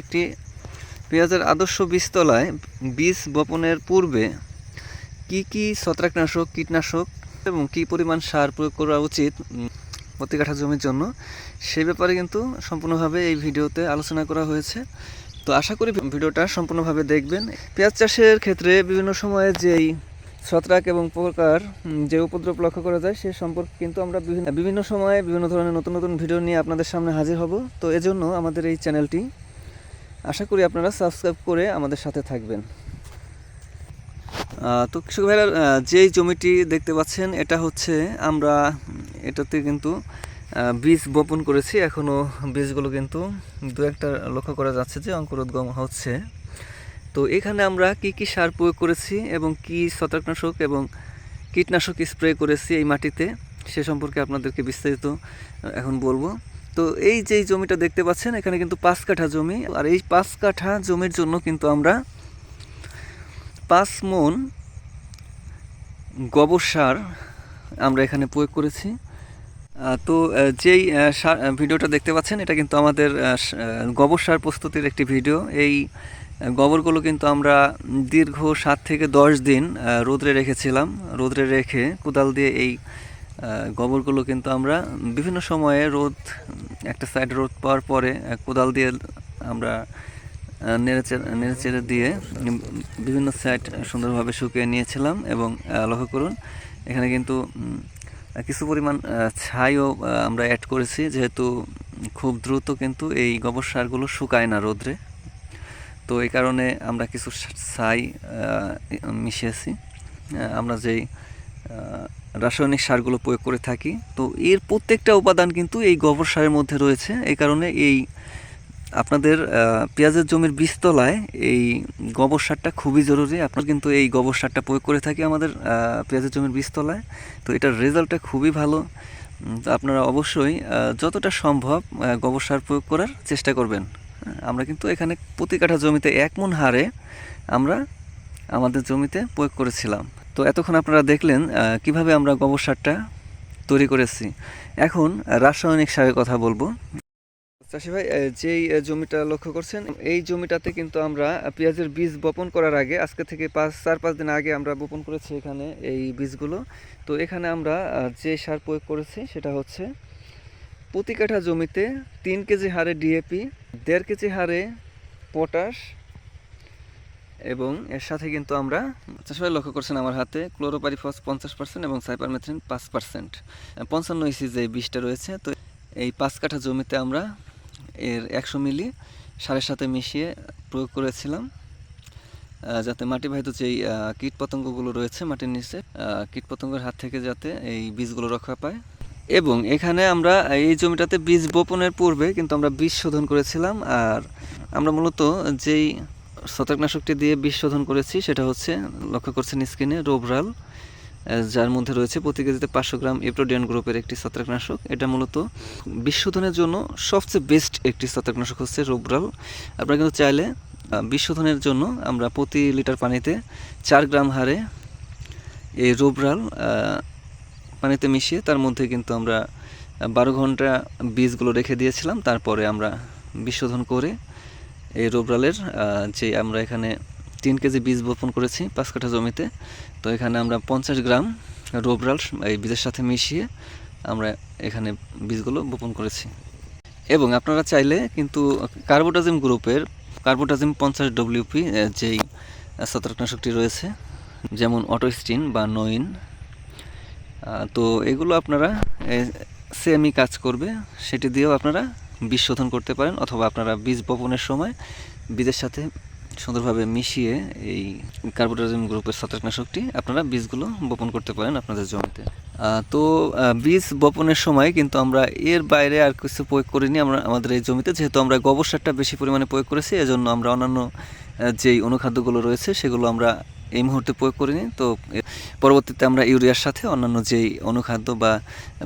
একটি পেঁয়াজের আদর্শ বীজতলায় বীজ বপনের পূর্বে কি কি ছত্রাকনাশক, কীটনাশক এবং কি পরিমাণ সার প্রয়োগ করা উচিত প্রতি কাঠা জমির জন্য, সে ব্যাপারে কিন্তু সম্পূর্ণভাবে এই ভিডিওতে আলোচনা করা হয়েছে। তো আশা করি ভিডিওটা সম্পূর্ণভাবে দেখবেন। পেঁয়াজ চাষের ক্ষেত্রে বিভিন্ন সময়ে যেই ছত্রাক এবং প্রকার যে উপদ্রব লক্ষ্য করা যায়, সে সম্পর্কে কিন্তু আমরা বিভিন্ন বিভিন্ন সময়ে বিভিন্ন ধরনের নতুন নতুন ভিডিও নিয়ে আপনাদের সামনে হাজির হব। তো এজন্য আমাদের এই চ্যানেলটি আশা করি আপনারা সাবস্ক্রাইব করে আমাদের সাথে থাকবেন। তো কৃষক ভাইরা যেই জমিটি দেখতে পাচ্ছেন, এটা হচ্ছে আমরা, এটাতে কিন্তু বীজ বপন করেছি। এখনও বীজগুলো কিন্তু দু একটা লক্ষ্য করা যাচ্ছে যে অঙ্কুরোদ্গম হচ্ছে। তো এখানে আমরা কি কি সার প্রয়োগ করেছি এবং কি ছত্রাকনাশক এবং কীটনাশক স্প্রে করেছি এই মাটিতে, সে সম্পর্কে আপনাদেরকে বিস্তারিত এখন বলব। তো এই যে জমিটা দেখতে পাচ্ছেন, এখানে কিন্তু পাঁচ কাঠা জমি। আর এই পাঁচ কাঠা জমির জন্য কিন্তু আমরা পাঁচ মন গোবর সার আমরা এখানে প্রয়োগ করেছি। তো যেই সার ভিডিওটা দেখতে পাচ্ছেন, এটা কিন্তু আমাদের গোবর সার প্রস্তুতির একটি ভিডিও। এই গোবরগুলো কিন্তু আমরা দীর্ঘ সাত থেকে দশ দিন রোদ্রে রেখেছিলাম। রোদ্রে রেখে কোদাল দিয়ে এই গোবরগুলো কিন্তু আমরা বিভিন্ন সময়ে রোদ, একটা সাইড রোদ পাওয়ার পরে কোদাল দিয়ে আমরা নেড়েচেড়ে নেড়েচেড়ে দিয়ে বিভিন্ন সাইড সুন্দরভাবে শুকিয়ে নিয়েছিলাম এবং লক্ষ্য করুন, এখানে কিন্তু কিছু পরিমাণ ছাইও আমরা অ্যাড করেছি যেহেতু খুব দ্রুত কিন্তু এই গোবর সারগুলো শুকায় না রোদ্রে। তো এই কারণে আমরা কিছু ছাই মিশিয়েছি। আমরা যেই রাসায়নিক সারগুলো প্রয়োগ করে থাকি। তো এর প্রত্যেকটা উপাদান কিন্তু এই গোবর সারের মধ্যে রয়েছে। এই কারণে এই আপনাদের পেঁয়াজের জমির বীজতলায় এই গোবর সারটা খুবই জরুরি। আপনার কিন্তু এই গোবর সারটা প্রয়োগ করে থাকি আমাদের পেঁয়াজের জমির বীজতলায়। তো এটার রেজাল্টটা খুবই ভালো। তো আপনারা অবশ্যই যতটা সম্ভব গোবর সার প্রয়োগ করার চেষ্টা করবেন। আমরা কিন্তু এখানে প্রতি কাঠা জমিতে এক মন হারে আমরা আমাদের জমিতে প্রয়োগ করেছিলাম। তো এতক্ষণ আপনারা দেখলেন কীভাবে আমরা গোবর সারটা তৈরি করেছি। এখন রাসায়নিক সারের কথা বলব। চাষি ভাই যেই জমিটা লক্ষ্য করছেন, এই জমিটাতে কিন্তু আমরা পেঁয়াজের বীজ বপন করার আগে, আজকে থেকে পাঁচ, চার, পাঁচ দিন আগে আমরা বপন করেছি এখানে এই বীজগুলো। তো এখানে আমরা যে সার প্রয়োগ করেছি, সেটা হচ্ছে প্রতি কাঠা জমিতে তিন কেজি হারে ডিএপি, দেড় কেজি হারে পটাশ এবং এর সাথে কিন্তু আমরা ভাই লক্ষ্য করছেন আমার হাতে ক্লোরোপারিফস পঞ্চাশ পার্সেন্ট এবং সাইপারমেথ্রিন পাঁচ পার্সেন্ট পঞ্চান্ন ইসি যে বিষটা রয়েছে, তো এই পাঁচ কাঠা জমিতে আমরা এর একশো মিলি সারের সাথে মিশিয়ে প্রয়োগ করেছিলাম যাতে মাটি মাটিবাহিত যেই কীটপতঙ্গগুলো রয়েছে মাটির নিচে কীটপতঙ্গের হাত থেকে যাতে এই বীজগুলো রক্ষা পায়। এবং এখানে আমরা এই জমিটাতে বীজ বপনের পূর্বে কিন্তু আমরা বীজ শোধন করেছিলাম, আর আমরা মূলত যেই ছত্রাকনাশকটি দিয়ে বীজ শোধন করেছি, সেটা হচ্ছে, লক্ষ্য করছেন স্ক্রিনে, রোবরাল যার মধ্যে রয়েছে প্রতি কেজিতে পাঁচশো গ্রাম এপ্রোডিয়ান গ্রুপের একটি ছত্রাকনাশক। এটা মূলত বিশোধনের জন্য সবচেয়ে বেস্ট একটি ছত্রাকনাশক হচ্ছে রোবরাল। আপনারা কিন্তু চাইলে বিশোধনের জন্য আমরা প্রতি লিটার পানিতে চার গ্রাম হারে এই রোবরাল পানিতে মিশিয়ে তার মধ্যে কিন্তু আমরা বারো ঘণ্টা বীজগুলো রেখে দিয়েছিলাম। তারপরে আমরা বিশোধন করে এই রোবরালের যে আমরা এখানে তিন কেজি বীজ বপন করেছি পাঁচ কাঠা জমিতে, তো এখানে আমরা পঞ্চাশ গ্রাম রোবরাল এই বীজের সাথে মিশিয়ে আমরা এখানে বীজগুলো বপন করেছি। এবং আপনারা চাইলে কিন্তু কার্বোটাজিম গ্রুপের, কার্বোটাজিম পঞ্চাশ ডব্লিউপি যেই ছত্রাকনাশকটি রয়েছে, যেমন অটোস্টিন বা নইন তো এগুলো আপনারা সেমই কাজ করবে, সেটি দিয়েও আপনারা বীজ শোধন করতে পারেন অথবা আপনারা বীজ বপনের সময় বীজের সাথে সুন্দরভাবে মিশিয়ে এই কার্বোটাজিম গ্রুপের ছত্রাকনাশকটি আপনারা বীজগুলো বপন করতে পারেন আপনাদের জমিতে। তো বীজ বপনের সময় কিন্তু আমরা এর বাইরে আর কিছু প্রয়োগ করিনি। আমরা, আমাদের এই জমিতে যেহেতু আমরা গোবর সারটা বেশি পরিমাণে প্রয়োগ করেছি, এজন্য আমরা অন্যান্য যেই অনুখাদ্যগুলো রয়েছে সেগুলো আমরা এই মুহূর্তে প্রয়োগ করিনি। তো পরবর্তীতে আমরা ইউরিয়ার সাথে অন্যান্য যেই অনুখাদ্য বা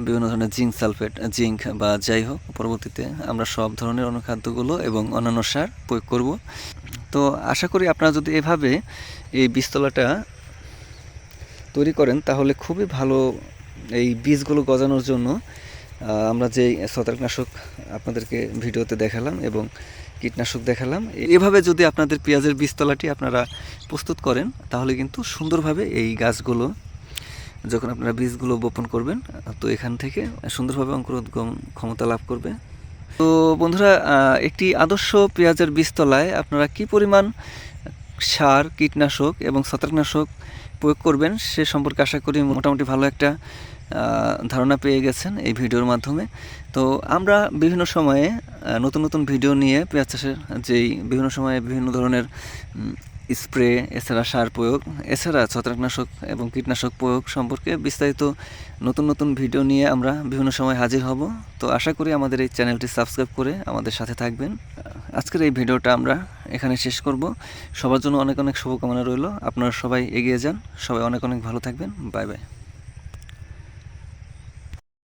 বিভিন্ন ধরনের জিঙ্ক সালফেট, জিঙ্ক বা যাই হোক, পরবর্তীতে আমরা সব ধরনের অনুখাদ্যগুলো এবং অন্যান্য সার প্রয়োগ করব। তো আশা করি আপনারা যদি এভাবে এই বীজতলাটা তৈরি করেন, তাহলে খুবই ভালো এই বীজগুলো গজানোর জন্য আমরা যেই ছত্রাকনাশক আপনাদেরকে ভিডিওতে দেখালাম এবং কীটনাশক দেখালাম। এভাবে যদি আপনাদের পেঁয়াজের বীজতলাটি আপনারা প্রস্তুত করেন, তাহলে কিন্তু সুন্দরভাবে এই গাছগুলো, যখন আপনারা বীজগুলো বপন করবেন, তো এখান থেকে সুন্দরভাবে অঙ্কুরোদ্গম ক্ষমতা লাভ করবে। তো বন্ধুরা একটি আদর্শ পেঁয়াজের বীজতলায় আপনারা কি পরিমাণ সার, কীটনাশক এবং ছত্রাকনাশক প্রয়োগ করবেন, সে সম্পর্কে আশা করি মোটামুটি ভালো একটা ধারণা পেয়ে গেছেন এই ভিডিওর মাধ্যমে। তো আমরা বিভিন্ন সময়ে নতুন নতুন ভিডিও নিয়ে পেঁয়াজ চাষের যেই বিভিন্ন সময়ে বিভিন্ন ধরনের স্প্রে, এছাড়া সার প্রয়োগ, এছাড়া ছত্রাকনাশক এবং কীটনাশক প্রয়োগ সম্পর্কে বিস্তারিত নতুন নতুন ভিডিও নিয়ে আমরা বিভিন্ন সময় হাজির হব। তো আশা করি আমাদের এই চ্যানেলটি সাবস্ক্রাইব করে আমাদের সাথে থাকবেন। আজকের এই ভিডিওটা আমরা এখানে শেষ করব। সবার জন্য অনেক অনেক শুভকামনা রইল। আপনারা সবাই এগিয়ে যান। সবাই অনেক অনেক ভালো থাকবেন। Bye bye.